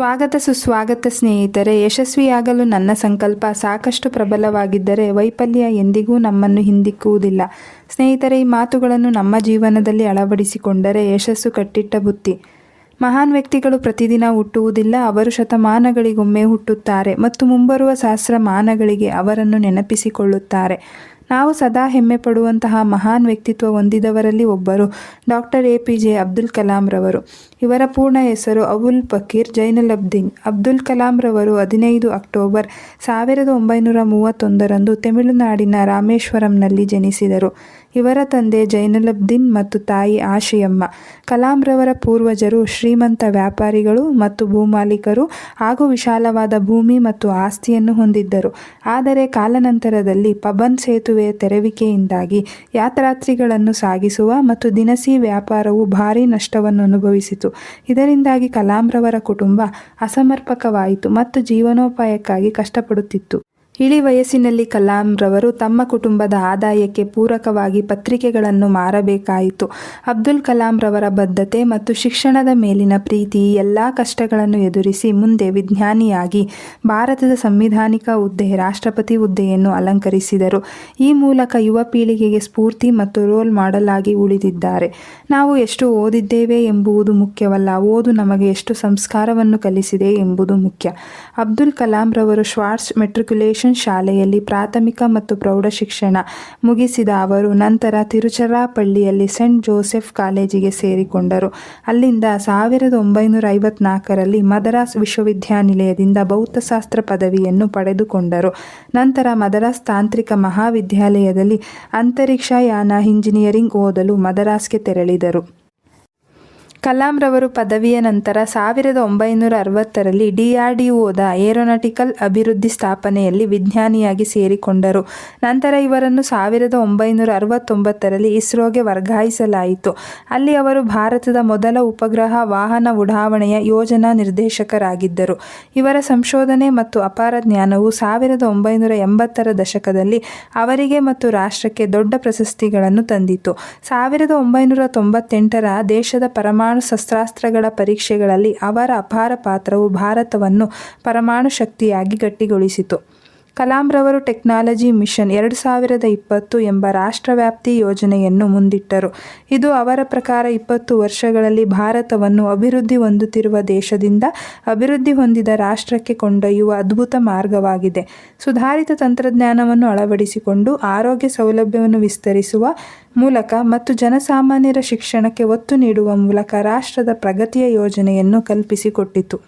ಸ್ವಾಗತ ಸುಸ್ವಾಗತ ಸ್ನೇಹಿತರೆ, ಯಶಸ್ವಿಯಾಗಲು ನನ್ನ ಸಂಕಲ್ಪ ಸಾಕಷ್ಟು ಪ್ರಬಲವಾಗಿದ್ದರೆ ವೈಫಲ್ಯ ಎಂದಿಗೂ ನಮ್ಮನ್ನು ಹಿಂದಿಕ್ಕುವುದಿಲ್ಲ. ಸ್ನೇಹಿತರೆ, ಈ ಮಾತುಗಳನ್ನು ನಮ್ಮ ಜೀವನದಲ್ಲಿ ಅಳವಡಿಸಿಕೊಂಡರೆ ಯಶಸ್ಸು ಕಟ್ಟಿಟ್ಟ ಬುತ್ತಿ. ಮಹಾನ್ ವ್ಯಕ್ತಿಗಳು ಪ್ರತಿದಿನ ಹುಟ್ಟುವುದಿಲ್ಲ, ಅವರು ಶತಮಾನಗಳಿಗೊಮ್ಮೆ ಹುಟ್ಟುತ್ತಾರೆ ಮತ್ತು ಮುಂಬರುವ ಸಹಸ್ರಮಾನಗಳಿಗೆ ಅವರನ್ನು ನೆನಪಿಸಿಕೊಳ್ಳುತ್ತಾರೆ. ನಾವು ಸದಾ ಹೆಮ್ಮೆ ಪಡುವಂತಹ ಮಹಾನ್ ವ್ಯಕ್ತಿತ್ವ ಹೊಂದಿದವರಲ್ಲಿ ಒಬ್ಬರು doctor A P J Abdul Kalam ರವರು. ಇವರ ಪೂರ್ಣ ಹೆಸರು ಅಬುಲ್ ಫಕೀರ್ ಅಬ್ದಿನ್ ಅಬ್ದುಲ್ ಕಲಾಂ ರವರು ಹದಿನೈದು ಅಕ್ಟೋಬರ್ ಸಾವಿರದ ಒಂಬೈನೂರ ಮೂವತ್ತೊಂದರಂದು ತಮಿಳುನಾಡಿನ ರಾಮೇಶ್ವರಂನಲ್ಲಿ ಜನಿಸಿದರು. ಇವರ ತಂದೆ ಜೈನುಲಬ್ದೀನ್ ಮತ್ತು ತಾಯಿ ಆಶಿಯಮ್ಮ. ಕಲಾಂ ರವರ ಪೂರ್ವಜರು, ಶ್ರೀಮಂತ ವ್ಯಾಪಾರಿಗಳು ಮತ್ತು ಭೂಮಾಲೀಕರು ಹಾಗೂ ವಿಶಾಲವಾದ ಭೂಮಿ ಮತ್ತು ಆಸ್ತಿಯನ್ನು ಹೊಂದಿದ್ದರು. ಆದರೆ ಕಾಲನಂತರದಲ್ಲಿ ಪಬನ್ ಸೇತುವೆಯ ತೆರವಿಕೆಯಿಂದಾಗಿ ಯಾತ್ರಾರ್ಥಿಗಳನ್ನು ಸಾಗಿಸುವ ಮತ್ತು ದಿನಸಿ ವ್ಯಾಪಾರವು ಭಾರೀ ನಷ್ಟವನ್ನು ಅನುಭವಿಸಿತು. ಇದರಿಂದಾಗಿ ಕಲಾಂ ರವರ ಕುಟುಂಬ ಅಸಮರ್ಪಕವಾಯಿತು ಮತ್ತು ಜೀವನೋಪಾಯಕ್ಕಾಗಿ ಕಷ್ಟಪಡುತ್ತಿತ್ತು. ಇಳಿ ವಯಸ್ಸಿನಲ್ಲಿ ಕಲಾಂರವರು ತಮ್ಮ ಕುಟುಂಬದ ಆದಾಯಕ್ಕೆ ಪೂರಕವಾಗಿ ಪತ್ರಿಕೆಗಳನ್ನು ಮಾರಬೇಕಾಯಿತು. ಅಬ್ದುಲ್ ಕಲಾಂರವರ ಬದ್ಧತೆ ಮತ್ತು ಶಿಕ್ಷಣದ ಮೇಲಿನ ಪ್ರೀತಿ ಎಲ್ಲ ಕಷ್ಟಗಳನ್ನು ಎದುರಿಸಿ ಮುಂದೆ ವಿಜ್ಞಾನಿಯಾಗಿ ಭಾರತದ ಸಂವಿಧಾನಿಕ ಹುದ್ದೆ, ರಾಷ್ಟ್ರಪತಿ ಹುದ್ದೆಯನ್ನು ಅಲಂಕರಿಸಿದರು. ಈ ಮೂಲಕ ಯುವ ಪೀಳಿಗೆಗೆ ಸ್ಫೂರ್ತಿ ಮತ್ತು ರೋಲ್ ಮಾಡೆಲ್ ಆಗಿ ಉಳಿದಿದ್ದಾರೆ. ನಾವು ಎಷ್ಟು ಓದಿದ್ದೇವೆ ಎಂಬುದು ಮುಖ್ಯವಲ್ಲ, ಓದು ನಮಗೆ ಎಷ್ಟು ಸಂಸ್ಕಾರವನ್ನು ಕಲಿಸಿದೆ ಎಂಬುದು ಮುಖ್ಯ. ಅಬ್ದುಲ್ ಕಲಾಂರವರು ಶ್ವಾರ್ಟ್ಸ್ ಶಾರ್ಟ್ಸ್ ಮೆಟ್ರಿಕ್ಯುಲೇಷನ್ ಶಾಲೆಯಲ್ಲಿ ಪ್ರಾಥಮಿಕ ಮತ್ತು ಪ್ರೌಢ ಶಿಕ್ಷಣ ಮುಗಿಸಿದ ಅವರು ನಂತರ ತಿರುಚರಾಪಳ್ಳಿಯಲ್ಲಿ ಸೆಂಟ್ ಜೋಸೆಫ್ ಕಾಲೇಜಿಗೆ ಸೇರಿಕೊಂಡರು. ಅಲ್ಲಿಂದ ಸಾವಿರದ ಒಂಬೈನೂರ ಐವತ್ನಾಲ್ಕರಲ್ಲಿ ಮದರಾಸ್ ವಿಶ್ವವಿದ್ಯಾನಿಲಯದಿಂದ ಭೌತಶಾಸ್ತ್ರ ಪದವಿಯನ್ನು ಪಡೆದುಕೊಂಡರು. ನಂತರ ಮದರಾಸ್ ತಾಂತ್ರಿಕ ಮಹಾವಿದ್ಯಾಲಯದಲ್ಲಿ ಅಂತರಿಕ್ಷಯಾನ ಇಂಜಿನಿಯರಿಂಗ್ ಓದಲು ಮದರಾಸ್ಗೆ ತೆರಳಿದರು. ಕಲಾಂ ರವರು ಪದವಿಯ ನಂತರ ಸಾವಿರದ ಒಂಬೈನೂರ ಅರವತ್ತರಲ್ಲಿ ಡಿಆರ್ಡಿಒದ ಏರೋನಾಟಿಕಲ್ ಅಭಿವೃದ್ಧಿ ಸ್ಥಾಪನೆಯಲ್ಲಿ ವಿಜ್ಞಾನಿಯಾಗಿ ಸೇರಿಕೊಂಡರು. ನಂತರ ಇವರನ್ನು ಸಾವಿರದ ಒಂಬೈನೂರ ಅರವತ್ತೊಂಬತ್ತರಲ್ಲಿ ಇಸ್ರೋಗೆ ವರ್ಗಾಯಿಸಲಾಯಿತು. ಅಲ್ಲಿ ಅವರು ಭಾರತದ ಮೊದಲ ಉಪಗ್ರಹ ವಾಹನ ಉಡಾವಣೆಯ ಯೋಜನಾ ನಿರ್ದೇಶಕರಾಗಿದ್ದರು. ಇವರ ಸಂಶೋಧನೆ ಮತ್ತು ಅಪಾರ ಜ್ಞಾನವು ಸಾವಿರದ ಒಂಬೈನೂರ ಎಂಬತ್ತರ ದಶಕದಲ್ಲಿ ಅವರಿಗೆ ಮತ್ತು ರಾಷ್ಟ್ರಕ್ಕೆ ದೊಡ್ಡ ಪ್ರಶಸ್ತಿಗಳನ್ನು ತಂದಿತು. ಸಾವಿರದ ಒಂಬೈನೂರ ತೊಂಬತ್ತೆಂಟರ ದೇಶದ ಪರಮಾಣು ಶಸ್ತ್ರಾಸ್ತ್ರಗಳ ಪರೀಕ್ಷೆಗಳಲ್ಲಿ ಅವರ ಅಪಾರ ಪಾತ್ರವು ಭಾರತವನ್ನು ಪರಮಾಣು ಶಕ್ತಿಯಾಗಿ ಗಟ್ಟಿಗೊಳಿಸಿತು. ಕಲಾಂ ರವರು ಟೆಕ್ನಾಲಜಿ ಮಿಷನ್ ಎರಡು ಸಾವಿರದ ಇಪ್ಪತ್ತು ಎಂಬ ರಾಷ್ಟ್ರವ್ಯಾಪ್ತಿ ಯೋಜನೆಯನ್ನು ಮುಂದಿಟ್ಟರು. ಇದು ಅವರ ಪ್ರಕಾರ ಇಪ್ಪತ್ತು ವರ್ಷಗಳಲ್ಲಿ ಭಾರತವನ್ನು ಅಭಿವೃದ್ಧಿ ಹೊಂದುತ್ತಿರುವ ದೇಶದಿಂದ ಅಭಿವೃದ್ಧಿ ಹೊಂದಿದ ರಾಷ್ಟ್ರಕ್ಕೆ ಕೊಂಡೊಯ್ಯುವ ಅದ್ಭುತ ಮಾರ್ಗವಾಗಿದೆ. ಸುಧಾರಿತ ತಂತ್ರಜ್ಞಾನವನ್ನು ಅಳವಡಿಸಿಕೊಂಡು ಆರೋಗ್ಯ ಸೌಲಭ್ಯವನ್ನು ವಿಸ್ತರಿಸುವ ಮೂಲಕ ಮತ್ತು ಜನಸಾಮಾನ್ಯರ ಶಿಕ್ಷಣಕ್ಕೆ ಒತ್ತು ನೀಡುವ ಮೂಲಕ ರಾಷ್ಟ್ರದ ಪ್ರಗತಿಯ ಯೋಜನೆಯನ್ನು ಕಲ್ಪಿಸಿಕೊಟ್ಟಿತು.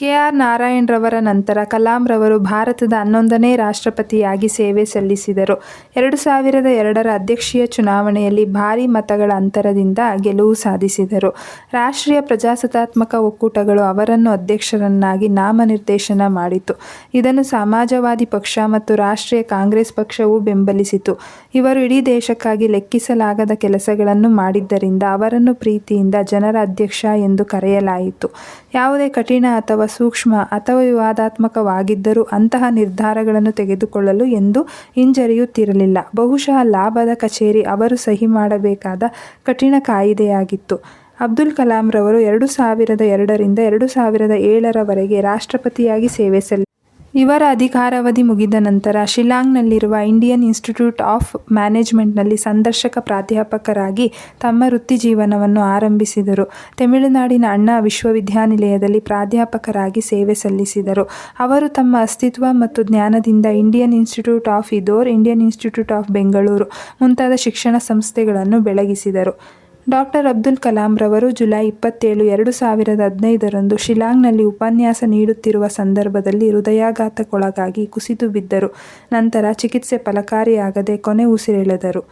ಕೆ ಆರ್ ನಾರಾಯಣ್ ರವರ ನಂತರ ಕಲಾಂ ರವರು ಭಾರತದ ಹನ್ನೊಂದನೇ ರಾಷ್ಟ್ರಪತಿಯಾಗಿ ಸೇವೆ ಸಲ್ಲಿಸಿದರು. ಎರಡು ಸಾವಿರದ ಎರಡರ ಅಧ್ಯಕ್ಷೀಯ ಚುನಾವಣೆಯಲ್ಲಿ ಭಾರೀ ಮತಗಳ ಅಂತರದಿಂದ ಗೆಲುವು ಸಾಧಿಸಿದರು. ರಾಷ್ಟ್ರೀಯ ಪ್ರಜಾಸತ್ತಾತ್ಮಕ ಒಕ್ಕೂಟಗಳು ಅವರನ್ನು ಅಧ್ಯಕ್ಷರನ್ನಾಗಿ ನಾಮನಿರ್ದೇಶನ ಮಾಡಿತು. ಇದನ್ನು ಸಮಾಜವಾದಿ ಪಕ್ಷ ಮತ್ತು ರಾಷ್ಟ್ರೀಯ ಕಾಂಗ್ರೆಸ್ ಪಕ್ಷವು ಬೆಂಬಲಿಸಿತು. ಇವರು ಇಡೀ ದೇಶಕ್ಕಾಗಿ ಲೆಕ್ಕಿಸಲಾಗದ ಕೆಲಸಗಳನ್ನು ಮಾಡಿದ್ದರಿಂದ ಅವರನ್ನು ಪ್ರೀತಿಯಿಂದ ಜನರ ಅಧ್ಯಕ್ಷ ಎಂದು ಕರೆಯಲಾಯಿತು. ಯಾವುದೇ ಕಠಿಣ ಅಥವಾ ಸೂಕ್ಷ್ಮ ಅಥವಾ ವಿವಾದಾತ್ಮಕವಾಗಿದ್ದರೂ ಅಂತಹ ನಿರ್ಧಾರಗಳನ್ನು ತೆಗೆದುಕೊಳ್ಳಲು ಎಂದು ಹಿಂಜರಿಯುತ್ತಿರಲಿಲ್ಲ. ಬಹುಶಃ ಲಾಭದ ಕಚೇರಿ ಅವರು ಸಹಿ ಮಾಡಬೇಕಾದ ಕಠಿಣ ಕಾಯಿದೆಯಾಗಿತ್ತು. ಅಬ್ದುಲ್ ಕಲಾಂ ರವರು ಎರಡು ಸಾವಿರದ ಎರಡರಿಂದ ಎರಡು ಸಾವಿರದ ಏಳರವರೆಗೆ ರಾಷ್ಟ್ರಪತಿಯಾಗಿ ಸೇವೆ ಸಲ್ಲಿ ಇವರ ಅಧಿಕಾರಾವಧಿ ಮುಗಿದ ನಂತರ ಶಿಲಾಂಗ್ನಲ್ಲಿರುವ ಇಂಡಿಯನ್ ಇನ್ಸ್ಟಿಟ್ಯೂಟ್ ಆಫ್ ಮ್ಯಾನೇಜ್ಮೆಂಟ್ನಲ್ಲಿ ಸಂದರ್ಶಕ ಪ್ರಾಧ್ಯಾಪಕರಾಗಿ ತಮ್ಮ ವೃತ್ತಿ ಜೀವನವನ್ನು ಆರಂಭಿಸಿದರು. ತಮಿಳುನಾಡಿನ ಅಣ್ಣಾ ವಿಶ್ವವಿದ್ಯಾನಿಲಯದಲ್ಲಿ ಪ್ರಾಧ್ಯಾಪಕರಾಗಿ ಸೇವೆ ಸಲ್ಲಿಸಿದರು. ಅವರು ತಮ್ಮ ಅಸ್ತಿತ್ವ ಮತ್ತು ಜ್ಞಾನದಿಂದ Indian institute of Indore, Indian institute of Bengaluru ಮುಂತಾದ ಶಿಕ್ಷಣ ಸಂಸ್ಥೆಗಳನ್ನು ಬೆಳಗಿಸಿದರು. ಡಾಕ್ಟರ್ ಅಬ್ದುಲ್ ಕಲಾಂ ರವರು ಜುಲೈ ಇಪ್ಪತ್ತೇಳು, ಎರಡು ಸಾವಿರದ ಹದಿನೈದರಂದು ಶಿಲಾಂಗ್ನಲ್ಲಿ ಉಪನ್ಯಾಸ ನೀಡುತ್ತಿರುವ ಸಂದರ್ಭದಲ್ಲಿ ಹೃದಯಾಘಾತಕ್ಕೊಳಗಾಗಿ ಕುಸಿದು ಬಿದ್ದರು. ನಂತರ ಚಿಕಿತ್ಸೆ ಫಲಕಾರಿಯಾಗದೆ ಕೊನೆ ಉಸಿರೆಳೆದರು.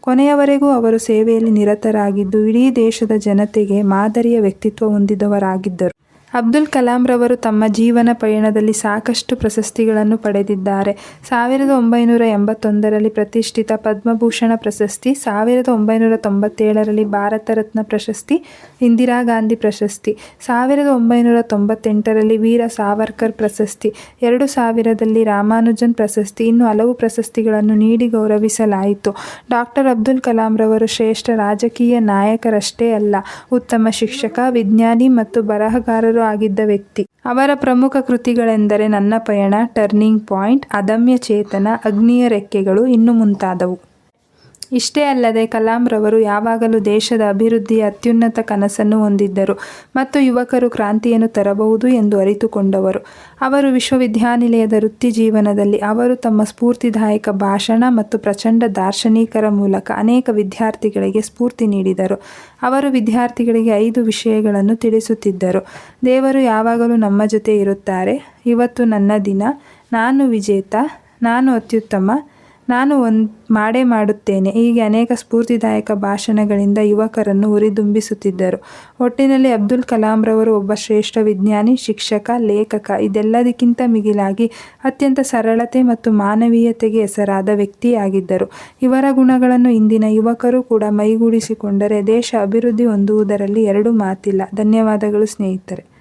ಕೊನೆಯವರೆಗೂ ಅವರು ಸೇವೆಯಲ್ಲಿ ನಿರತರಾಗಿದ್ದು, ಇಡೀ ದೇಶದ ಜನತೆಗೆ ಮಾದರಿಯ ವ್ಯಕ್ತಿತ್ವ ಹೊಂದಿದವರಾಗಿದ್ದರು. ಅಬ್ದುಲ್ ಕಲಾಂರವರು ತಮ್ಮ ಜೀವನ ಪಯಣದಲ್ಲಿ ಸಾಕಷ್ಟು ಪ್ರಶಸ್ತಿಗಳನ್ನು ಪಡೆದಿದ್ದಾರೆ. ಸಾವಿರದ ಒಂಬೈನೂರ ಎಂಬತ್ತೊಂದರಲ್ಲಿ ಪ್ರತಿಷ್ಠಿತ ಪದ್ಮಭೂಷಣ ಪ್ರಶಸ್ತಿ, ಸಾವಿರದ ಒಂಬೈನೂರ ತೊಂಬತ್ತೇಳರಲ್ಲಿ ಭಾರತ ರತ್ನ ಪ್ರಶಸ್ತಿ, ಇಂದಿರಾ ಗಾಂಧಿ ಪ್ರಶಸ್ತಿ, ಸಾವಿರದ ಒಂಬೈನೂರ ತೊಂಬತ್ತೆಂಟರಲ್ಲಿ ವೀರ ಸಾವರ್ಕರ್ ಪ್ರಶಸ್ತಿ, ಎರಡು ಸಾವಿರದಲ್ಲಿ ರಾಮಾನುಜನ್ ಪ್ರಶಸ್ತಿ, ಇನ್ನು ಹಲವು ಪ್ರಶಸ್ತಿಗಳನ್ನು ನೀಡಿ ಗೌರವಿಸಲಾಯಿತು. ಡಾಕ್ಟರ್ ಅಬ್ದುಲ್ ಕಲಾಂರವರು ಶ್ರೇಷ್ಠ ರಾಜಕೀಯ ನಾಯಕರಷ್ಟೇ ಅಲ್ಲ, ಉತ್ತಮ ಶಿಕ್ಷಕ, ವಿಜ್ಞಾನಿ ಮತ್ತು ಬರಹಗಾರರು ಆಗಿದ್ದ ವ್ಯಕ್ತಿ. ಅವರ ಪ್ರಮುಖ ಕೃತಿಗಳೆಂದರೆ ನನ್ನ ಪಯಣ ಟರ್ನಿಂಗ್ ಪಾಯಿಂಟ್ ಅದಮ್ಯ ಚೇತನ, ಅಗ್ನಿಯ ರೆಕ್ಕೆಗಳು ಇನ್ನು ಮುಂತಾದವು. ಇಷ್ಟೇ ಅಲ್ಲದೆ ಕಲಾಂರವರು ಯಾವಾಗಲೂ ದೇಶದ ಅಭಿವೃದ್ಧಿಯ ಅತ್ಯುನ್ನತ ಕನಸನ್ನು ಹೊಂದಿದ್ದರು ಮತ್ತು ಯುವಕರು ಕ್ರಾಂತಿಯನ್ನು ತರಬಹುದು ಎಂದು ಅರಿತುಕೊಂಡವರು. ಅವರು ವಿಶ್ವವಿದ್ಯಾನಿಲಯದ ವೃತ್ತಿ ಜೀವನದಲ್ಲಿ ಅವರು ತಮ್ಮ ಸ್ಫೂರ್ತಿದಾಯಕ ಭಾಷಣ ಮತ್ತು ಪ್ರಚಂಡ ದಾರ್ಶನಿಕರ ಮೂಲಕ ಅನೇಕ ವಿದ್ಯಾರ್ಥಿಗಳಿಗೆ ಸ್ಫೂರ್ತಿ ನೀಡಿದರು. ಅವರು ವಿದ್ಯಾರ್ಥಿಗಳಿಗೆ ಐದು ವಿಷಯಗಳನ್ನು ತಿಳಿಸುತ್ತಿದ್ದರು. ದೇವರು ಯಾವಾಗಲೂ ನಮ್ಮ ಜೊತೆ ಇರುತ್ತಾರೆ. ಇವತ್ತು ನನ್ನ ದಿನ. ನಾನು ವಿಜೇತ. ನಾನು ಅತ್ಯುತ್ತಮ. ನಾನು ಒಂದು ಮಾಡೇ ಮಾಡುತ್ತೇನೆ. ಹೀಗೆ ಅನೇಕ ಸ್ಫೂರ್ತಿದಾಯಕ ಭಾಷಣಗಳಿಂದ ಯುವಕರನ್ನು ಉರಿದುಂಬಿಸುತ್ತಿದ್ದರು. ಒಟ್ಟಿನಲ್ಲಿ ಅಬ್ದುಲ್ ಕಲಾಂರವರು ಒಬ್ಬ ಶ್ರೇಷ್ಠ ವಿಜ್ಞಾನಿ, ಶಿಕ್ಷಕ, ಲೇಖಕ, ಇದೆಲ್ಲದಕ್ಕಿಂತ ಮಿಗಿಲಾಗಿ ಅತ್ಯಂತ ಸರಳತೆ ಮತ್ತು ಮಾನವೀಯತೆಗೆ ಹೆಸರಾದ ವ್ಯಕ್ತಿಯಾಗಿದ್ದರು. ಇವರ ಗುಣಗಳನ್ನು ಇಂದಿನ ಯುವಕರು ಕೂಡ ಮೈಗೂಡಿಸಿಕೊಂಡರೆ ದೇಶ ಅಭಿವೃದ್ಧಿ ಹೊಂದುವುದರಲ್ಲಿ ಎರಡು ಮಾತಿಲ್ಲ. ಧನ್ಯವಾದಗಳು ಸ್ನೇಹಿತರೆ.